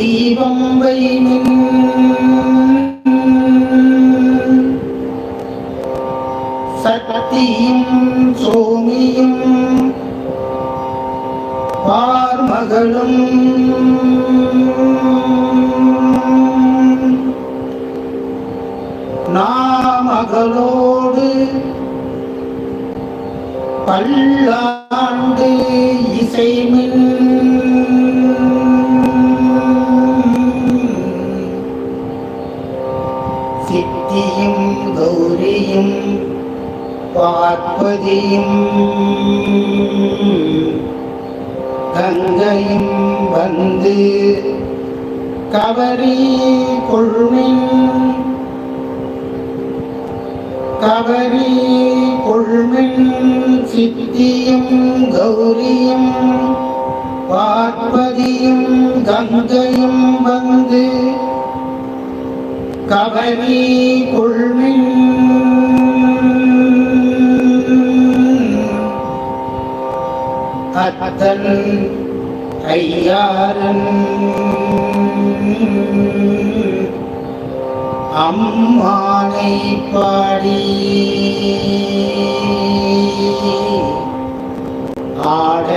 தீபம் வைமின் சக்தியும் சோமியும் பார்மகளும் நாமகளோடு பல்லாண்டு இசைமின் பார்வதியும் பார்வதியும் கங்கையும் வந்து கவரி கொள்மின் கவரி கொள்மின் சித்தியும் கௌரியும் பார்வதியும் கங்கையும் வந்து கவரி கொள்மின் அத்தன் ஐயாரன் அம்மானை பாடி ஆட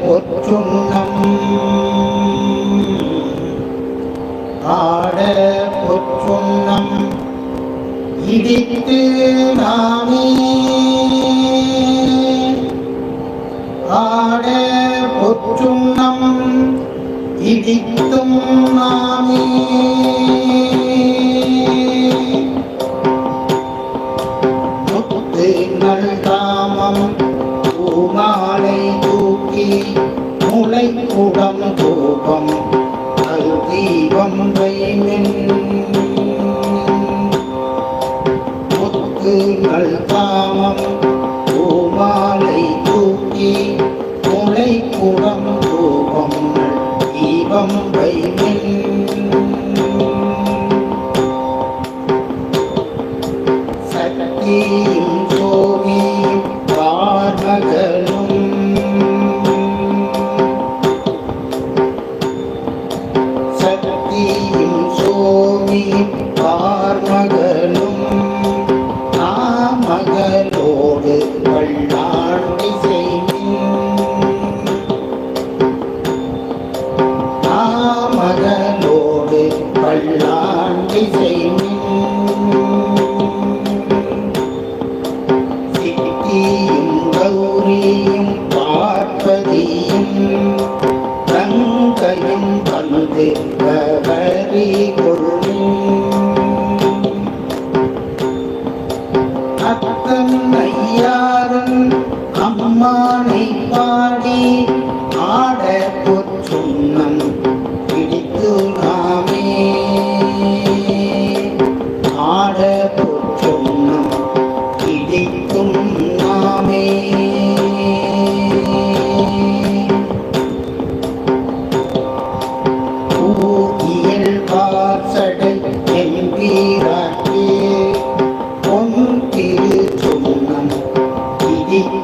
பொற்றுண்ணம் ஆட பொற்றுண்ணம் இடித்து நாமே ஆட பொற்றுண்ணம் இடித்தும் நாமே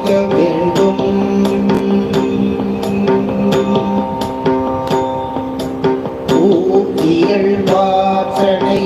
காக்க வேண்டும். பூ இயல்பாற்றனை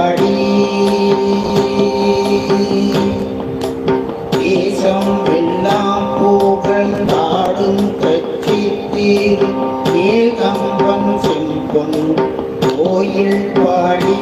பாடி. தேசம் எல்லாம் போகல் நாடும் கட்சி தீர் நீர்கம்பன் செம்பொன் கோயில் பாடி.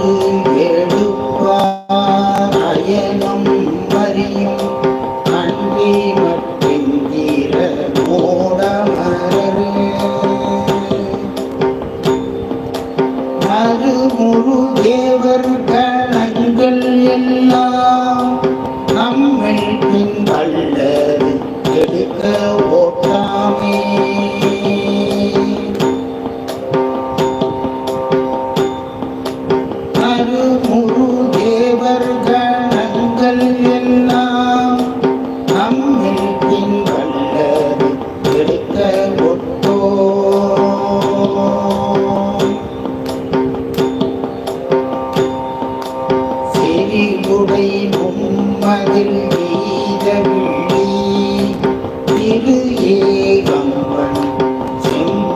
Amen.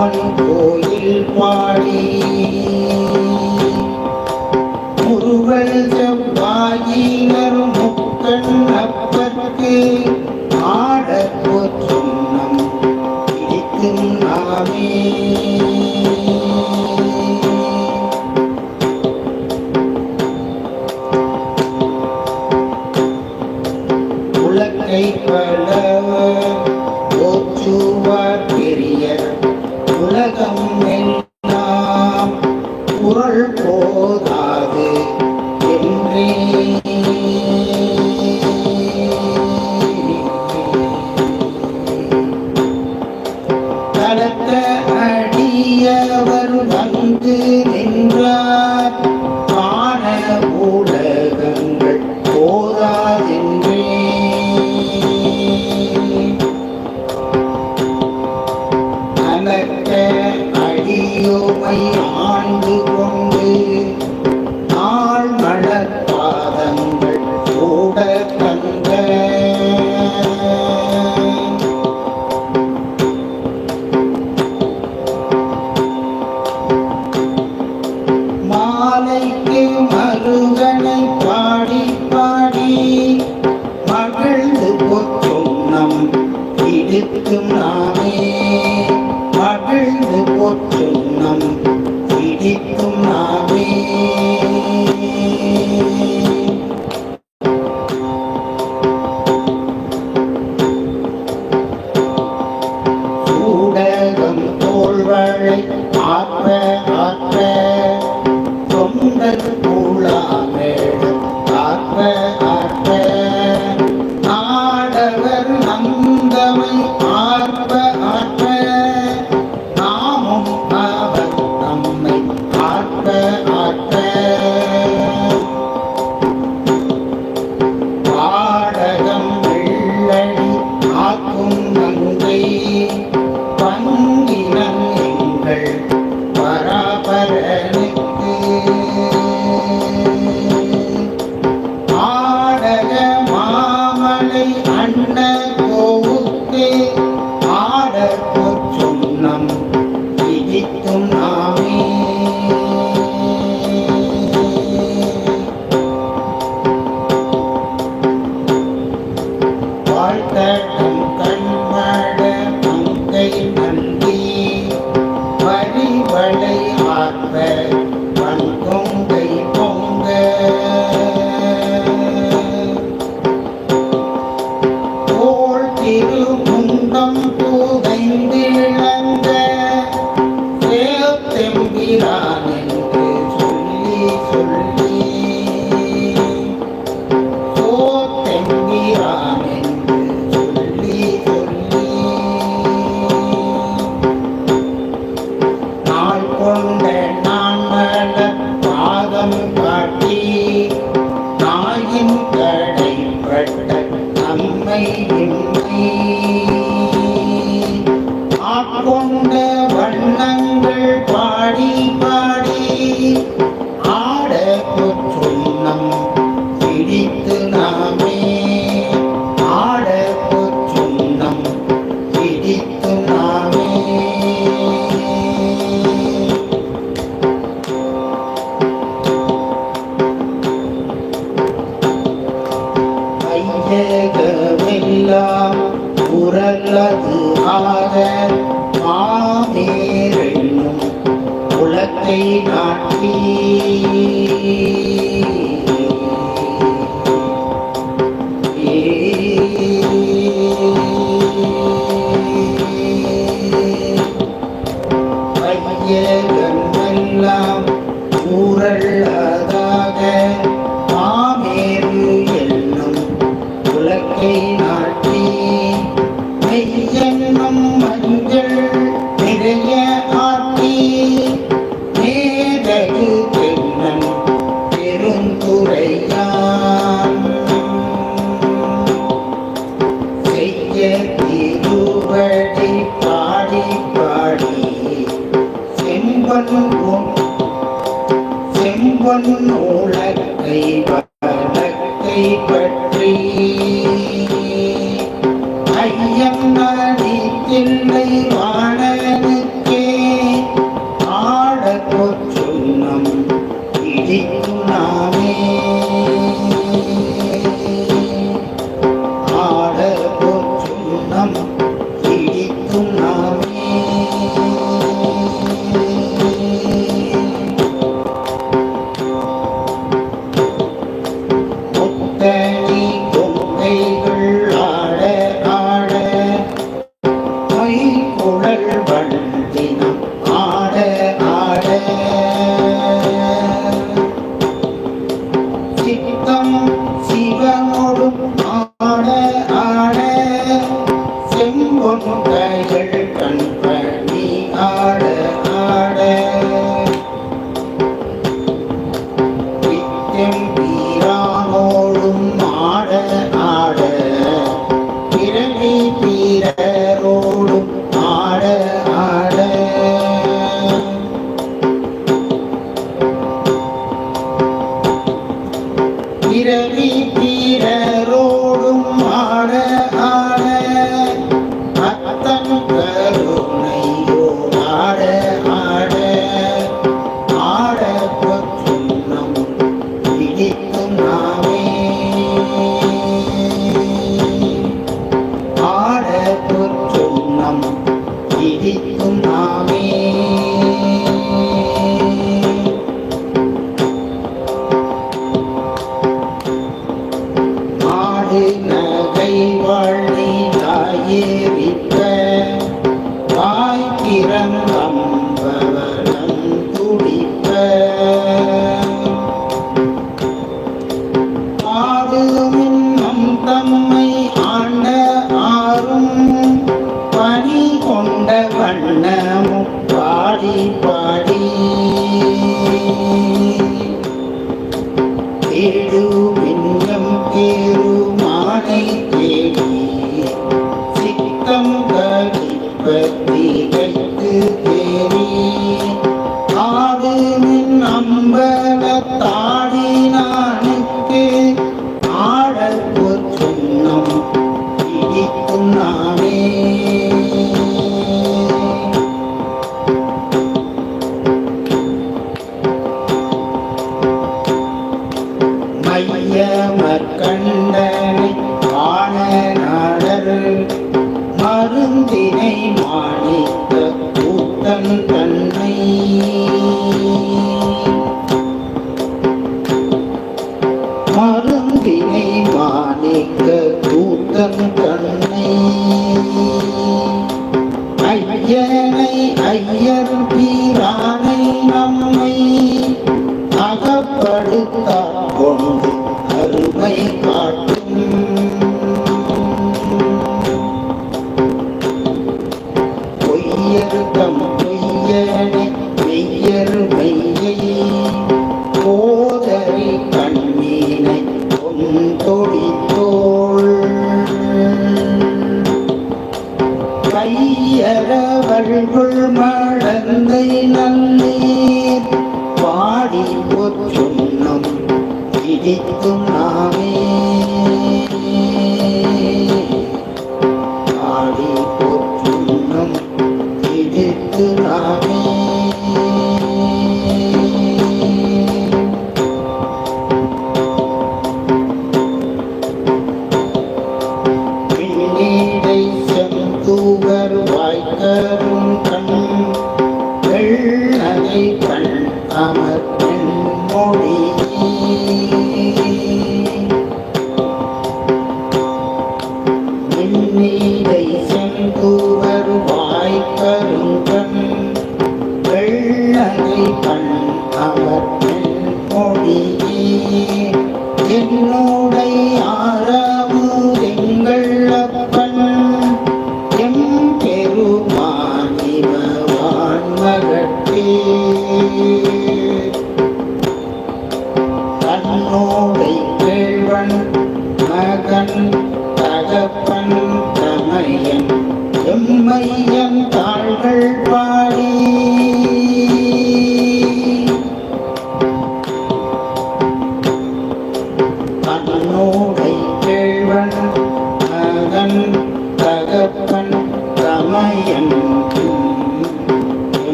அவன் கோயில் பாடி. முருகன் செவ்வாயினர் முக்கண் அப்பற்கு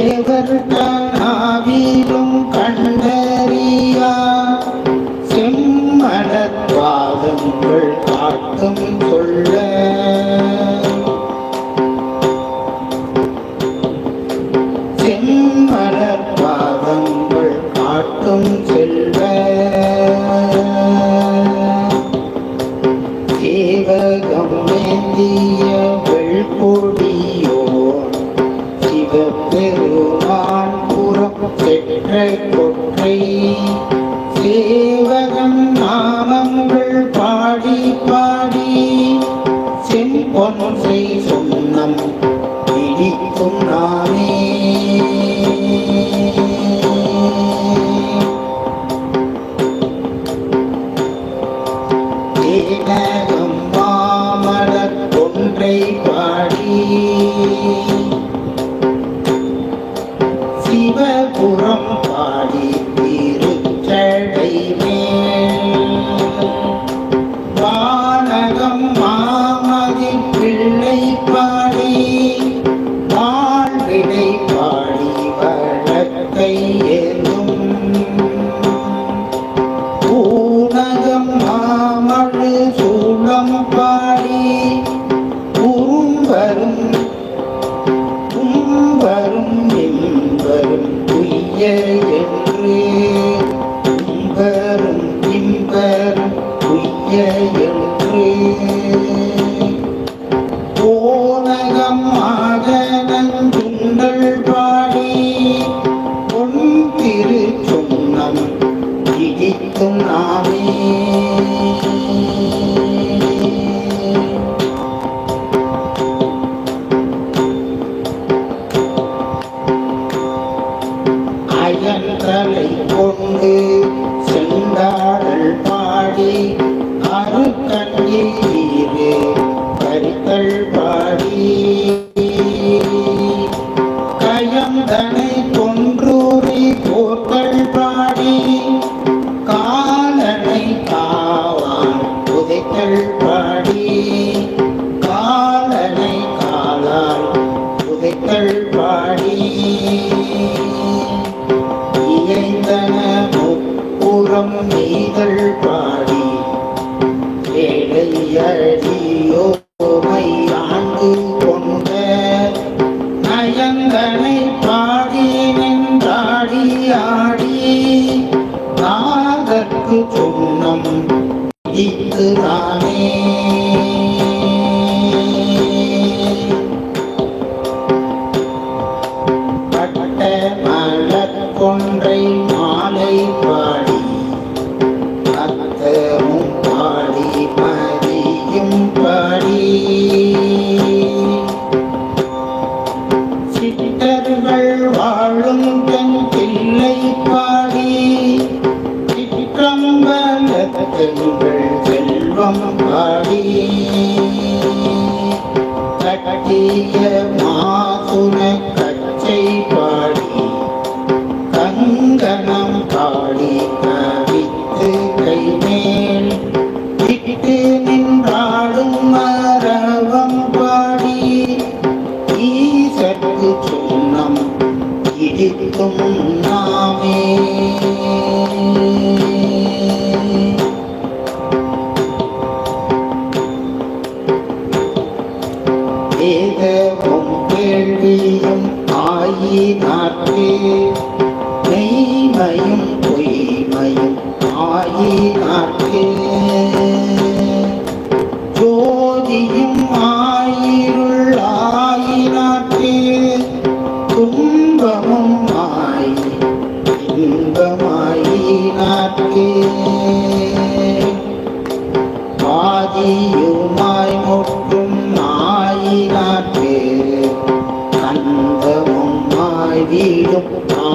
தேவர் கனாவிலும் ஏனகம் மாமலர் கொன்றை பாடி. இடிக்கும்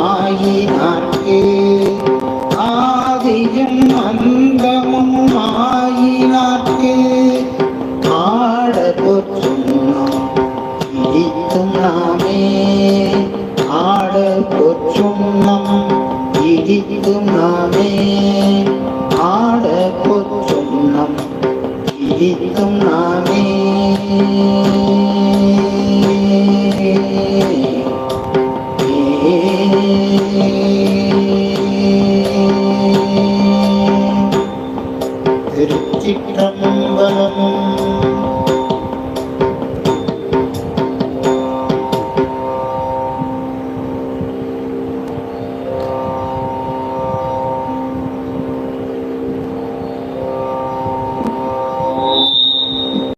ആയി നാട്ടേ ആദിയും അന്തമും ആയി നാട്ടേ ആടപൊറ്റുന്നു ഇരിക്കുന്നാമേ ആടപൊറ്റുന്നം ഇരിക്കുന്നാമേ ആടപൊറ്റുന്നം ഇരിക്കുന്നാമേ திருச்சிற்ற